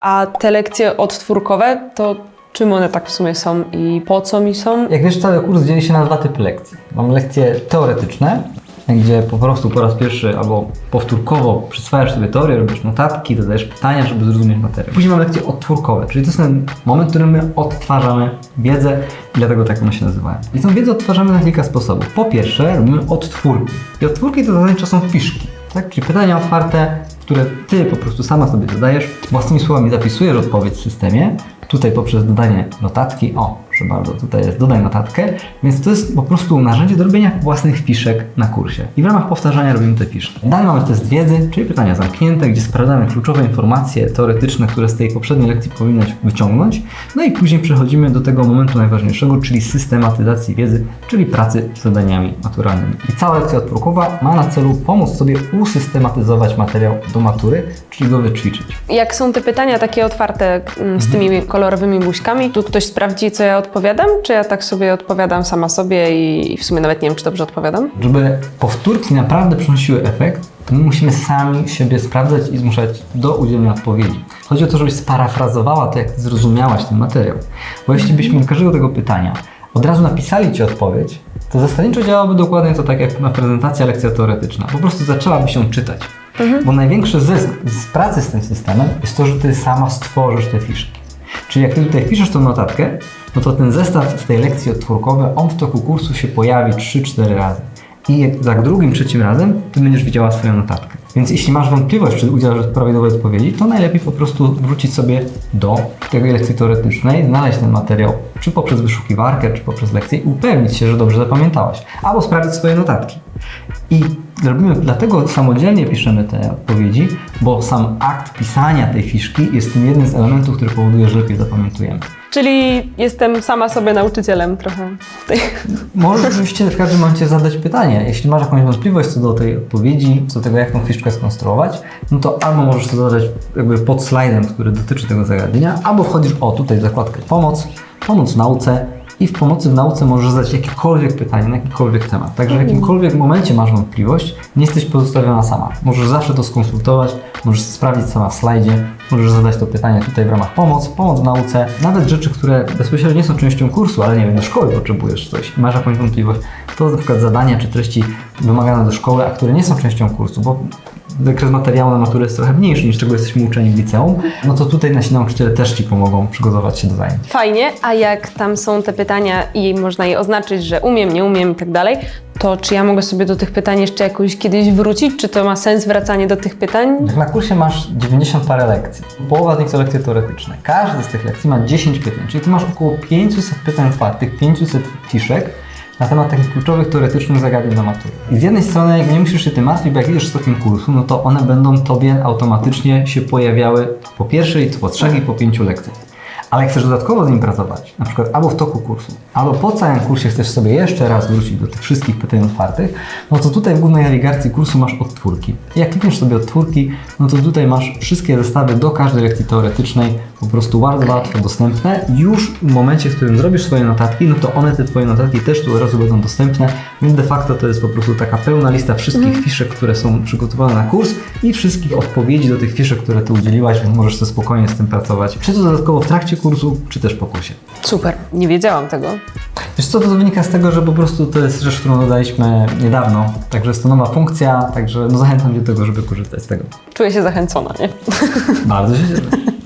A te lekcje odtwórkowe, to czym one tak w sumie są i po co mi są? Jak wiesz, cały kurs dzieli się na dwa typy lekcji. Mam lekcje teoretyczne, gdzie po prostu po raz pierwszy albo powtórkowo przyswajasz sobie teorię, robisz notatki, zadajesz pytania, żeby zrozumieć materiał. Później mam lekcje odtwórkowe, czyli to jest ten moment, w którym my odtwarzamy wiedzę i dlatego tak one się nazywają. I tą wiedzę odtwarzamy na kilka sposobów. Po pierwsze, robimy odtwórki. I odtwórki to zasadniczo są fiszki, tak? czyli pytania otwarte, które ty po prostu sama sobie zadajesz, własnymi słowami zapisujesz odpowiedź w systemie, tutaj poprzez dodanie notatki, o, proszę bardzo, tutaj jest dodaj notatkę, więc to jest po prostu narzędzie do robienia własnych fiszek na kursie. I w ramach powtarzania robimy te fiszki. Dalej mamy test wiedzy, czyli pytania zamknięte, gdzie sprawdzamy kluczowe informacje teoretyczne, które z tej poprzedniej lekcji powinnaś wyciągnąć. No i później przechodzimy do tego momentu najważniejszego, czyli systematyzacji wiedzy, czyli pracy z zadaniami maturalnymi. I cała lekcja odprókowa ma na celu pomóc sobie usystematyzować materiał do matury, czyli go wyćwiczyć. Jak są te pytania takie otwarte mm, z tymi kolorowymi buźkami, tu ktoś sprawdzi, co ja odpowiadam, czy ja tak sobie odpowiadam sama sobie i, i w sumie nawet nie wiem, czy dobrze odpowiadam? Żeby powtórki naprawdę przynosiły efekt, to my musimy sami siebie sprawdzać i zmuszać do udzielenia odpowiedzi. Chodzi o to, żebyś sparafrazowała to, jak ty zrozumiałaś ten materiał. Bo jeśli byśmy do każdego tego pytania od razu napisali ci odpowiedź, to zasadniczo działałoby dokładnie to tak jak na prezentacja lekcja teoretyczna. Po prostu zaczęłaby się czytać. Bo największy zysk z pracy z tym systemem jest to, że ty sama stworzysz te fiszki. Czyli jak ty tutaj piszesz tą notatkę, no to ten zestaw z tej lekcji odtwórkowej, on w toku kursu się pojawi 3-4 razy. I za drugim, trzecim razem ty będziesz widziała swoją notatkę. Więc jeśli masz wątpliwość, czy udzielasz prawidłowej odpowiedzi, to najlepiej po prostu wrócić sobie do tej lekcji teoretycznej, znaleźć ten materiał, czy poprzez wyszukiwarkę, czy poprzez lekcję i upewnić się, że dobrze zapamiętałaś. Albo sprawdzić swoje notatki. I robimy, dlatego samodzielnie piszemy te odpowiedzi, bo sam akt pisania tej fiszki jest tym jednym z elementów, który powoduje, że lepiej zapamiętujemy. Czyli jestem sama sobie nauczycielem trochę. w tej- Możesz oczywiście w każdym momencie zadać pytanie. Jeśli masz jakąś wątpliwość co do tej odpowiedzi, co do tego, jak tą fiszkę skonstruować, no to albo możesz to zadać jakby pod slajdem, który dotyczy tego zagadnienia, albo wchodzisz, o tutaj w zakładkę pomoc, pomoc nauce i w pomocy w nauce możesz zadać jakiekolwiek pytanie na jakikolwiek temat. Także w jakimkolwiek momencie masz wątpliwość, nie jesteś pozostawiona sama. Możesz zawsze to skonsultować, możesz sprawdzić sama w slajdzie, możesz zadać to pytanie tutaj w ramach pomoc, pomoc w nauce, nawet rzeczy, które bezpośrednio nie są częścią kursu, ale nie wiem, do szkoły potrzebujesz coś masz jakąś wątpliwość, to na przykład zadania czy treści wymagane do szkoły, a które nie są częścią kursu, bo zakres materiału na maturę jest trochę mniejszy niż czego jesteśmy uczeni w liceum, no to tutaj nasi nauczyciele też Ci pomogą przygotować się do zajęć. Fajnie, a jak tam są te pytania i można je oznaczyć, że umiem, nie umiem i tak dalej, to czy ja mogę sobie do tych pytań jeszcze jakoś kiedyś wrócić? Czy to ma sens wracanie do tych pytań? Jak na kursie masz 90 parę lekcji, połowa z nich to lekcje teoretyczne. Każdy z tych lekcji ma 10 pytań, czyli Ty masz około 500 pytań otwartych, 500 fiszek na temat takich kluczowych teoretycznych zagadnień na maturę. I z jednej strony jakby nie musisz się tym martwić, bo jak idziesz z takim kursu, no to one będą Tobie automatycznie się pojawiały po pierwszej, po trzech i po pięciu lekcjach. Ale chcesz dodatkowo z nim pracować, na przykład albo w toku kursu, albo po całym kursie chcesz sobie jeszcze raz wrócić do tych wszystkich pytań otwartych, no to tutaj w głównej nawigacji kursu masz odtwórki. I jak klikniesz sobie odtwórki, no to tutaj masz wszystkie zestawy do każdej lekcji teoretycznej, po prostu bardzo łatwo dostępne. Już w momencie, w którym zrobisz swoje notatki, no to one, te Twoje notatki też tu od razu będą dostępne, więc de facto to jest po prostu taka pełna lista wszystkich fiszek, które są przygotowane na kurs i wszystkich odpowiedzi do tych fiszek, które Ty udzieliłaś, więc możesz sobie spokojnie z tym pracować, czy to dodatkowo w trakcie kursu, czy też po kursie. Super, nie wiedziałam tego. Wiesz co, to wynika z tego, że po prostu to jest rzecz, którą dodaliśmy niedawno, także jest to nowa funkcja, także no zachęcam Cię do tego, żeby korzystać z tego. Czuję się zachęcona, nie? Bardzo się cieszę.